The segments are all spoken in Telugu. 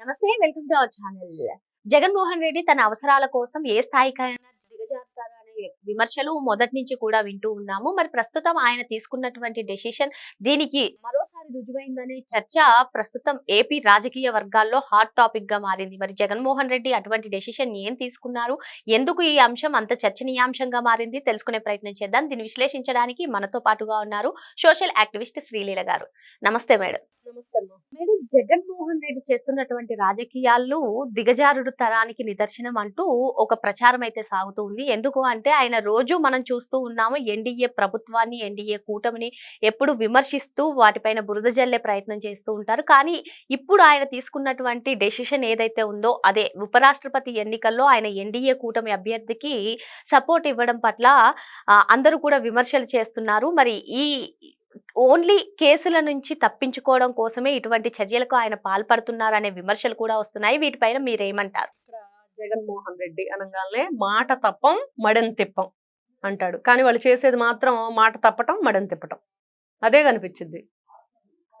నమస్తే welcome to our channel. Jaganmohan Reddy తన అవసరాల కోసం ఏ స్థాయికైనా దిగజారుతారు అనే విమర్శలు మొదటి నుంచి కూడా వింటూ ఉన్నాము. మరి ప్రస్తుతం ఆయన తీసుకున్నటువంటి డెసిషన్ దీనికి మరోసారి రుజువైందనే చర్చ ప్రస్తుతం ఏపీ రాజకీయ వర్గాల్లో హాట్ టాపిక్గా మారింది. మరి జగన్మోహన్ రెడ్డి అటువంటి డెసిషన్ ఏం తీసుకున్నారు? ఎందుకు ఈ అంశం అంత చర్చనీయాంశంగా మారింది? తెలుసుకునే ప్రయత్నం చేద్దాం. దీన్ని విశ్లేషించడానికి మనతో పాటుగా ఉన్నారు సోషల్ యాక్టివిస్ట్ శ్రీలీల గారు. నమస్తే మేడం. నమస్తే మేడం జగన్మోహన్ రెడ్డి చేస్తున్నటువంటి రాజకీయాలు దిగజారుడు తరానికి నిదర్శనం అంటూ ఒక ప్రచారం అయితే సాగుతూ ఉంది. ఎందుకు అంటే ఆయన రోజు మనం చూస్తూ ఉన్నాము ఎన్డీఏ ప్రభుత్వాన్ని ఎన్డీఏ కూటమిని ఎప్పుడు విమర్శిస్తూ వాటిపైన బురద జల్లే ప్రయత్నం చేస్తూ ఉంటారు. కానీ ఇప్పుడు ఆయన తీసుకున్నటువంటి డెసిషన్ ఏదైతే ఉందో అదే ఉపరాష్ట్రపతి ఎన్నికల్లో ఆయన ఎన్డీఏ కూటమి అభ్యర్థికి సపోర్ట్ ఇవ్వడం పట్ల అందరూ కూడా విమర్శలు చేస్తున్నారు. మరి ఈ ఓన్లీ కేసుల నుంచి తప్పించుకోవడం కోసమే ఇటువంటి చర్యలకు ఆయన పాల్పడుతున్నారు అనే విమర్శలు కూడా వస్తున్నాయి. వీటిపైన మీరేమంటారు? జగన్మోహన్ రెడ్డి అనగానే మాట తప్పం మడెన్ తిప్పం అంటాడు. కానీ వాళ్ళు చేసేది మాత్రం మాట తప్పటం మడెన్ తిప్పటం. అదే కనిపించింది.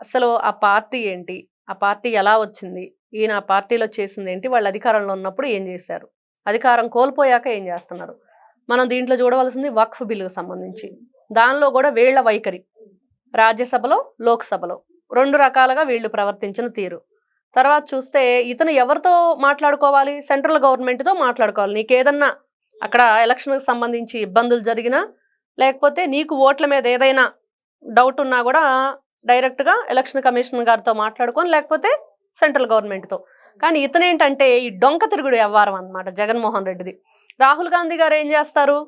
అసలు ఆ పార్టీ ఏంటి? ఆ పార్టీ ఎలా వచ్చింది? ఈయన ఆ పార్టీలో చేసింది ఏంటి? వాళ్ళు అధికారంలో ఉన్నప్పుడు ఏం చేశారు? అధికారం కోల్పోయాక ఏం చేస్తున్నారు? మనం దీంట్లో చూడవలసింది వక్ఫ్ బిల్లుకు సంబంధించి. దానిలో కూడా వీళ్ళ వైఖరి. రాజ్యసభలో లోక్సభలో. రెండు రకాలుగా వీళ్ళు ప్రవర్తించిన తీరు. తర్వాత చూస్తే ఇతను ఎవరితో మాట్లాడుకోవాలి? సెంట్రల్ గవర్నమెంట్తో మాట్లాడుకోవాలి. నీకు ఏదన్నా అక్కడ ఎలక్షన్కి సంబంధించి ఇబ్బందులు జరిగినా లేకపోతే నీకు ఓట్ల మీద ఏదైనా డౌట్ ఉన్నా కూడా డైరెక్ట్గా ఎలక్షన్ కమిషన్ గారితో మాట్లాడుకొని లేకపోతే సెంట్రల్ గవర్నమెంట్తో. కానీ ఇతను ఏంటంటే ఈ డొంక తిరుగుడు వ్యవహారం అన్నమాట జగన్మోహన్ రెడ్డిది. రాహుల్ గాంధీ గారు ఏం చేస్తారు?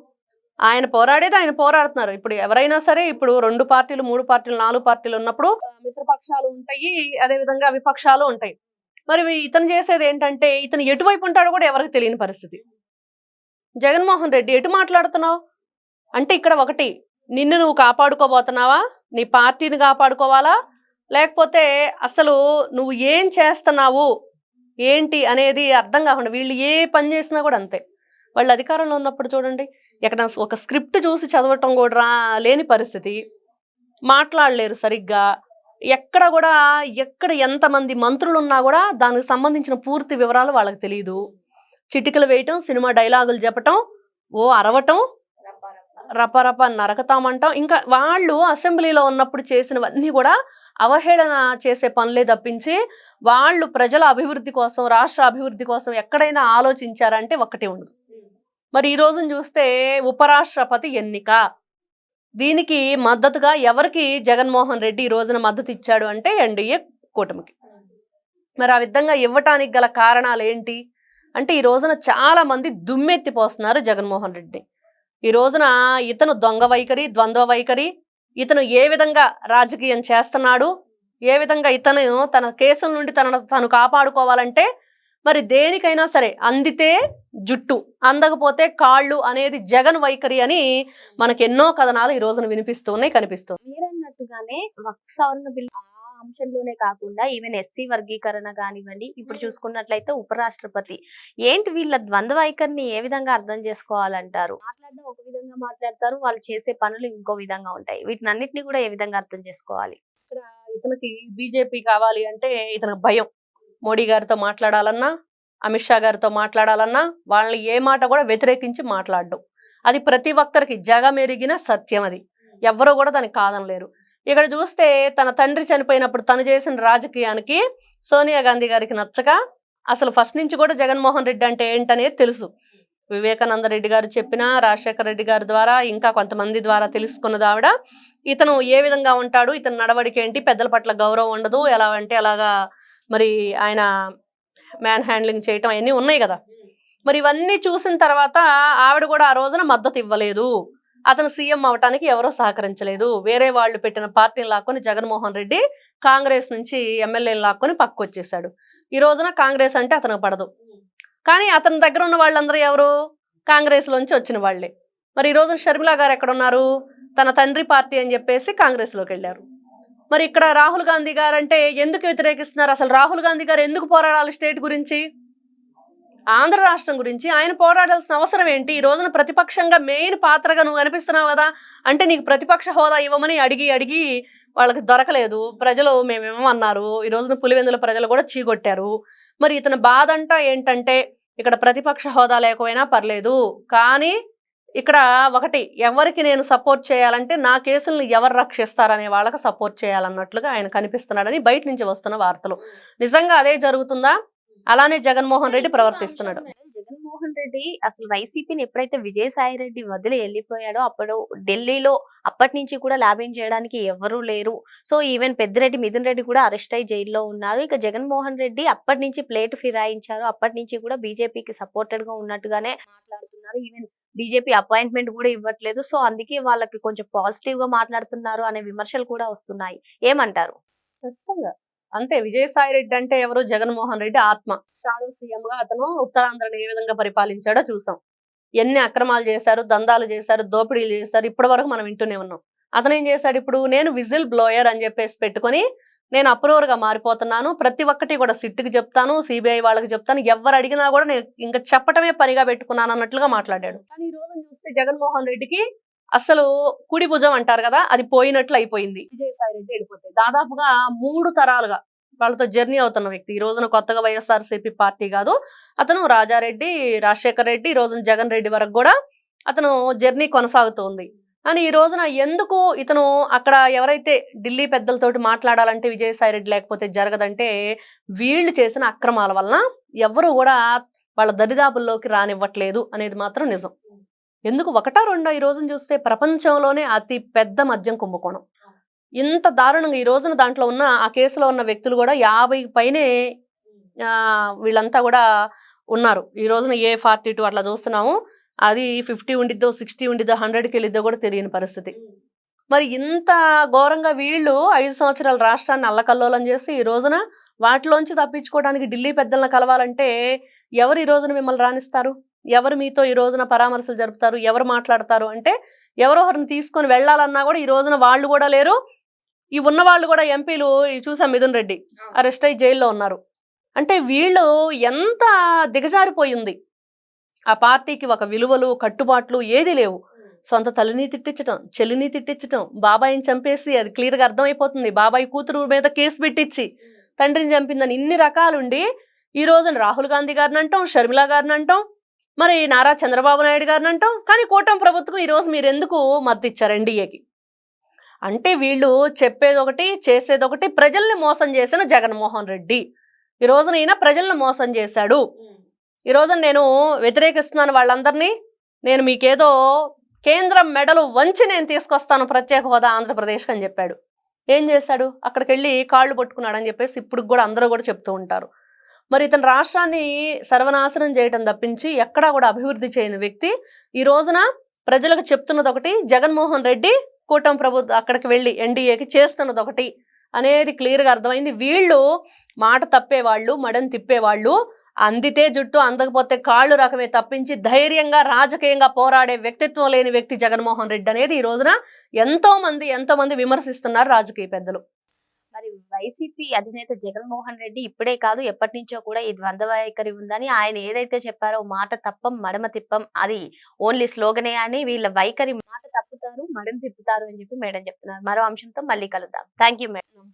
ఆయన పోరాడేది ఆయన పోరాడుతున్నారు. ఇప్పుడు ఎవరైనా సరే ఇప్పుడు రెండు పార్టీలు మూడు పార్టీలు నాలుగు పార్టీలు ఉన్నప్పుడు మిత్రపక్షాలు ఉంటాయి అదే విధంగా విపక్షాలు ఉంటాయి. మరి ఇతను చేసేది ఏంటంటే ఇతను ఎటువైపు ఉంటాడో కూడా ఎవరికి తెలియని పరిస్థితి. జగన్మోహన్ రెడ్డి ఎటు మాట్లాడుతున్నావు? అంటే ఇక్కడ ఒకటి నిన్ను నువ్వు కాపాడుకోబోతున్నావా? నీ పార్టీని కాపాడుకోవాలా? లేకపోతే అసలు నువ్వు ఏం చేస్తున్నావు? ఏంటి అనేది అర్థం కాకుండా వీళ్ళు ఏ పని చేసినా కూడా అంతే. వాళ్ళు అధికారంలో ఉన్నప్పుడు చూడండి ఎక్కడ ఒక స్క్రిప్ట్ చూసి చదవటం కూడా రా లేని పరిస్థితి. మాట్లాడలేరు సరిగ్గా. ఎక్కడ కూడా ఎక్కడ ఎంతమంది మంత్రులు ఉన్నా కూడా దానికి సంబంధించిన పూర్తి వివరాలు వాళ్ళకి తెలియదు చిటికలు వేయటం సినిమా డైలాగులు చెప్పటం ఓ అరవటం రపరప నరకతామంటాం. ఇంకా వాళ్ళు అసెంబ్లీలో ఉన్నప్పుడు చేసినవన్నీ కూడా అవహేళన చేసే పనులే తప్పించి వాళ్ళు ప్రజల అభివృద్ధి కోసం రాష్ట్ర అభివృద్ధి కోసం ఎక్కడైనా ఆలోచించారంటే ఒక్కటే ఉండదు. మరి ఈ రోజున చూస్తే ఉపరాష్ట్రపతి ఎన్నిక. దీనికి మద్దతుగా ఎవరికి జగన్మోహన్ రెడ్డి ఈ రోజున మద్దతు ఇచ్చాడు అంటే ఎన్డీఏ కూటమికి. మరి ఆ విధంగా ఇవ్వటానికి గల కారణాలు ఏంటి? అంటే ఈ రోజున చాలా మంది దుమ్మెత్తిపోస్తున్నారు జగన్మోహన్ రెడ్డి. ఈ రోజున ఇతను దొంగ వైఖరి ద్వంద్వ వైఖరి ఇతను ఏ విధంగా రాజకీయం చేస్తున్నాడు ఏ విధంగా ఇతను తన కేసుల నుండి తనను తను కాపాడుకోవాలంటే మరి దేనికైనా సరే అందితే జుట్టు అందకపోతే కాళ్ళు అనేది జగన్ వైఖరి అని మనకి ఎన్నో కథనాలు ఈ రోజున వినిపిస్తున్నాయి కనిపిస్తున్నాయి మీరన్నట్టుగానే వక్ఫ్ సవరణ బిల్ అంశంలోనే కాకుండా ఈవెన్ ఎస్సీ వర్గీకరణ కానివ్వండి ఇప్పుడు చూసుకున్నట్లయితే ఉపరాష్ట్రపతి ఏంటి వీళ్ళ ద్వంద్వ వైఖరిని ఏ విధంగా అర్థం చేసుకోవాలంటారు? మాట్లాడడం ఒక విధంగా మాట్లాడతారు వాళ్ళు చేసే పనులు ఇంకో విధంగా ఉంటాయి. వీటిని అన్నిటిని కూడా ఏ విధంగా అర్థం చేసుకోవాలి? ఇక్కడ ఇతనికి బీజేపీ కావాలి అంటే ఇతనికి భయం. మోడీ గారితో మాట్లాడాలన్నా అమిత్ షా గారితో మాట్లాడాలన్నా వాళ్ళని ఏ మాట కూడా వ్యతిరేకించి మాట్లాడడం. అది ప్రతి ఒక్కరికి జగమెరిగిన సత్యం అది. ఎవ్వరూ కూడా దానికి కాదనలేరు. ఇక్కడ చూస్తే తన తండ్రి చనిపోయినప్పుడు తను చేసిన రాజకీయానికి సోనియా గాంధీ గారికి నచ్చక అసలు ఫస్ట్ నుంచి కూడా జగన్మోహన్ రెడ్డి అంటే ఏంటనేది తెలుసు. వివేకానంద రెడ్డి గారు చెప్పిన రాజశేఖర రెడ్డి గారి ద్వారా ఇంకా కొంతమంది ద్వారా తెలుసుకున్నది ఆవిడ. ఇతను ఏ విధంగా ఉంటాడు ఇతను నడవడికేంటి పెద్దల పట్ల గౌరవం ఉండదు ఎలా అంటే అలాగా మరి ఆయన మ్యాన్ హ్యాండ్లింగ్ చేయటం అవన్నీ ఉన్నాయి కదా. మరి ఇవన్నీ చూసిన తర్వాత ఆవిడ కూడా ఆ రోజున మద్దతు ఇవ్వలేదు. అతను సీఎం అవటానికి ఎవరో సహకరించలేదు. వేరే వాళ్ళు పెట్టిన పార్టీని లాక్కొని జగన్మోహన్ రెడ్డి కాంగ్రెస్ నుంచి ఎమ్మెల్యేని లాక్కొని పక్కకు వచ్చేసాడు ఈ రోజున కాంగ్రెస్ అంటే అతనికి పడదు. కానీ అతని దగ్గర ఉన్న వాళ్ళందరూ ఎవరు? కాంగ్రెస్లోంచి వచ్చిన వాళ్ళే. మరి ఈ రోజున షర్మిలా గారు ఎక్కడ ఉన్నారు తన తండ్రి పార్టీ అని చెప్పేసి కాంగ్రెస్లోకి వెళ్ళారు. మరి ఇక్కడ రాహుల్ గాంధీ గారు అంటే ఎందుకు వ్యతిరేకిస్తున్నారు? అసలు రాహుల్ గాంధీ గారు ఎందుకు పోరాడాలి స్టేట్ గురించి? ఆంధ్ర రాష్ట్రం గురించి ఆయన పోరాడాల్సిన అవసరం ఏంటి? ఈ రోజున ప్రతిపక్షంగా మెయిన్ పాత్రగా నువ్వు కనిపిస్తున్నావు కదా అంటే నీకు ప్రతిపక్ష హోదా ఇవ్వమని అడిగి అడిగి వాళ్ళకి దొరకలేదు. ప్రజలు మేమేమన్నారు? ఈ రోజున పులివెందుల ప్రజలు కూడా చీగొట్టారు మరి ఇతని బాధ ఏంటంటే ఇక్కడ ప్రతిపక్ష హోదా లేకపోయినా పర్లేదు. కానీ ఇక్కడ ఒకటి ఎవరికి నేను సపోర్ట్ చేయాలంటే నా కేసులను ఎవరు రక్షిస్తారనే వాళ్ళకి సపోర్ట్ చేయాలన్నట్లుగా ఆయన కనిపిస్తున్నాడని బయట నుంచి వస్తున్న వార్తలు. నిజంగా అదే జరుగుతుందా? అలానే జగన్మోహన్ రెడ్డి ప్రవర్తిస్తున్నాడు. జగన్మోహన్ రెడ్డి అసలు వైసీపీని ఎప్పుడైతే విజయసాయి రెడ్డి వదిలి వెళ్ళిపోయాడో అప్పుడు ఢిల్లీలో అప్పటి నుంచి కూడా లాబింగ్ చేయడానికి ఎవరూ లేరు. సో ఈవెన్ పెద్దిరెడ్డి మిథున్ రెడ్డి కూడా అరెస్ట్ అయ్యి జైల్లో ఉన్నారు. ఇక జగన్మోహన్ రెడ్డి అప్పటి నుంచి ప్లేట్ ఫిరాయించారు. అప్పటి నుంచి కూడా బీజేపీకి సపోర్టెడ్గా ఉన్నట్టుగానే మాట్లాడుతున్నారు. ఈవెన్ బీజేపీ అపాయింట్మెంట్ కూడా ఇవ్వట్లేదు. సో అందుకే వాళ్ళకి కొంచెం పాజిటివ్గా మాట్లాడుతున్నారు అనే విమర్శలు కూడా వస్తున్నాయి. ఏమంటారు? ఖచ్చితంగా. అంతే విజయసాయి రెడ్డి అంటే ఎవరు జగన్మోహన్ రెడ్డి ఆత్మ. షాడో సీఎం గా అతను ఉత్తరాంధ్రని ఏ విధంగా పరిపాలించాడో చూసాం. ఎన్ని అక్రమాలు చేశారు దందాలు చేశారు దోపిడీలు చేశారు ఇప్పటి వరకు మనం వింటూనే ఉన్నాం. అతను ఏం చేశాడు ఇప్పుడు? నేను విజిల్ బ్లోయర్ అని చెప్పేసి పెట్టుకొని నేను అప్రూవర్గా మారిపోతున్నాను. ప్రతి ఒక్కటి కూడా సిట్టుకి చెప్తాను సిబిఐ వాళ్ళకి చెప్తాను. ఎవరు అడిగినా కూడా నేను ఇంకా చెప్పటమే పనిగా పెట్టుకున్నాను అన్నట్లుగా మాట్లాడాడు. కానీ ఈ రోజు చూస్తే జగన్మోహన్ రెడ్డికి అసలు కుడి భుజం అంటారు కదా అది పోయినట్లు అయిపోయింది. విజయసాయి రెడ్డి వెళ్ళిపోతాయి దాదాపుగా మూడు తరాలుగా వాళ్ళతో జర్నీ అవుతున్న వ్యక్తి. ఈ రోజున కొత్తగా వైఎస్ఆర్సీపీ పార్టీ కాదు. అతను రాజారెడ్డి రాజశేఖర్ రెడ్డి ఈ రోజున జగన్ రెడ్డి వరకు కూడా అతను జర్నీ కొనసాగుతుంది. కానీ ఈ రోజున ఎందుకు ఇతను అక్కడ ఎవరైతే ఢిల్లీ పెద్దలతోటి మాట్లాడాలంటే విజయసాయి రెడ్డి లేకపోతే జరగదంటే వీళ్ళు చేసిన అక్రమాల వలన ఎవరు కూడా వాళ్ళ దరిదాపుల్లోకి రానివ్వట్లేదు అనేది మాత్రం నిజం. ఎందుకు ఒకటా రెండో ఈ రోజున చూస్తే ప్రపంచంలోనే అతి పెద్ద మద్యం కుంభకోణం. ఇంత దారుణంగా ఈ రోజున దాంట్లో ఉన్న ఆ కేసులో ఉన్న వ్యక్తులు కూడా యాభై పైనే వీళ్ళంతా కూడా ఉన్నారు. ఈ రోజున ఏ ఫార్టీ టూ అట్లా చూస్తున్నాము. అది ఫిఫ్టీ ఉండిద్దో సిక్స్టీ ఉండిద్దో హండ్రెడ్కి వెళ్ళిద్దో కూడా తెలియని పరిస్థితి. మరి ఇంత ఘోరంగా వీళ్ళు ఐదు సంవత్సరాల రాష్ట్రాన్ని అల్లకల్లోలం చేసి ఈ రోజున వాటిలోంచి తప్పించుకోవడానికి ఢిల్లీ పెద్దలను కలవాలంటే ఎవరు ఈ రోజున మిమ్మల్ని రాణిస్తారు ఎవరు మీతో ఈ రోజున పరామర్శలు జరుపుతారు? ఎవరు మాట్లాడతారు? అంటే ఎవరో ఒకరిని తీసుకొని వెళ్ళాలన్నా కూడా ఈ రోజున వాళ్ళు కూడా లేరు. ఈ ఉన్న వాళ్ళు కూడా ఎంపీలు చూసాం మిథున్ రెడ్డి. అరెస్ట్ అయ్యి జైల్లో ఉన్నారు. అంటే వీళ్ళు ఎంత దిగజారిపోయింది. ఆ పార్టీకి ఒక విలువలు కట్టుబాట్లు ఏది లేవు. సొంత తల్లిని తిట్టించటం చెల్లిని తిట్టించటం బాబాయిని చంపేసి అది క్లియర్గా అర్థమైపోతుంది. బాబాయ్ కూతురు మీద కేసు పెట్టించి తండ్రిని చంపిందని ఇన్ని రకాలుండి ఈ రోజున రాహుల్ గాంధీ గారిని అంటాం షర్మిల గారిని అంటాం మరి నారా చంద్రబాబు నాయుడు గారిని అంటాం కానీ కూటమి ప్రభుత్వం ఈరోజు మీరు ఎందుకు మద్దతు ఇచ్చారు ఎన్డీఏకి? అంటే వీళ్ళు చెప్పేది ఒకటి చేసేది ఒకటి ప్రజల్ని మోసం చేసిన జగన్మోహన్ రెడ్డి. ఈ రోజున ఈయన ప్రజల్ని మోసం చేశాడు. ఈ రోజున నేను వ్యతిరేకిస్తున్నాను వాళ్ళందరినీ. నేను మీకేదో కేంద్రం మెడలు వంచి నేను తీసుకొస్తాను ప్రత్యేక హోదా ఆంధ్రప్రదేశ్కి అని చెప్పాడు. ఏం చేశాడు? అక్కడికి వెళ్ళి కాళ్ళు పట్టుకున్నాడని చెప్పేసి ఇప్పుడు కూడా అందరూ కూడా చెప్తూ ఉంటారు. మరి ఇతను రాష్ట్రాన్ని సర్వనాశనం చేయటం తప్పించి ఎక్కడా కూడా అభివృద్ధి చేయని వ్యక్తి ఈ రోజున ప్రజలకు చెప్తున్నది ఒకటి జగన్మోహన్ రెడ్డి కూటమి ప్రభుత్వం అక్కడికి వెళ్ళి ఎన్డీఏకి చేస్తున్నది ఒకటి అనేది క్లియర్గా అర్థమైంది. వీళ్ళు మాట తప్పేవాళ్ళు మడని తిప్పేవాళ్ళు అందితే జుట్టు అందకపోతే కాళ్ళు రకమే తప్పించి ధైర్యంగా రాజకీయంగా పోరాడే వ్యక్తిత్వం లేని వ్యక్తి జగన్మోహన్ రెడ్డి అనేది ఈ రోజున ఎంతోమంది ఎంతోమంది విమర్శిస్తున్నారు రాజకీయ పెద్దలు. మరి వైసీపీ అధినేత జగన్మోహన్ రెడ్డి ఇప్పుడే కాదు ఎప్పటి నుంచో కూడా ఈ ద్వంద్వ వైఖరి ఉందని ఆయన ఏదైతే చెప్పారో మాట తప్పం మడమ తిప్పం అది ఓన్లీ స్లోగనే అని వీళ్ళ వైఖరి మాట తప్పుతారు మడమ తిప్పుతారు అని చెప్పి మేడం చెప్తున్నారు. మరో అంశంతో మళ్ళీ కలుద్దాం. Thank you madam.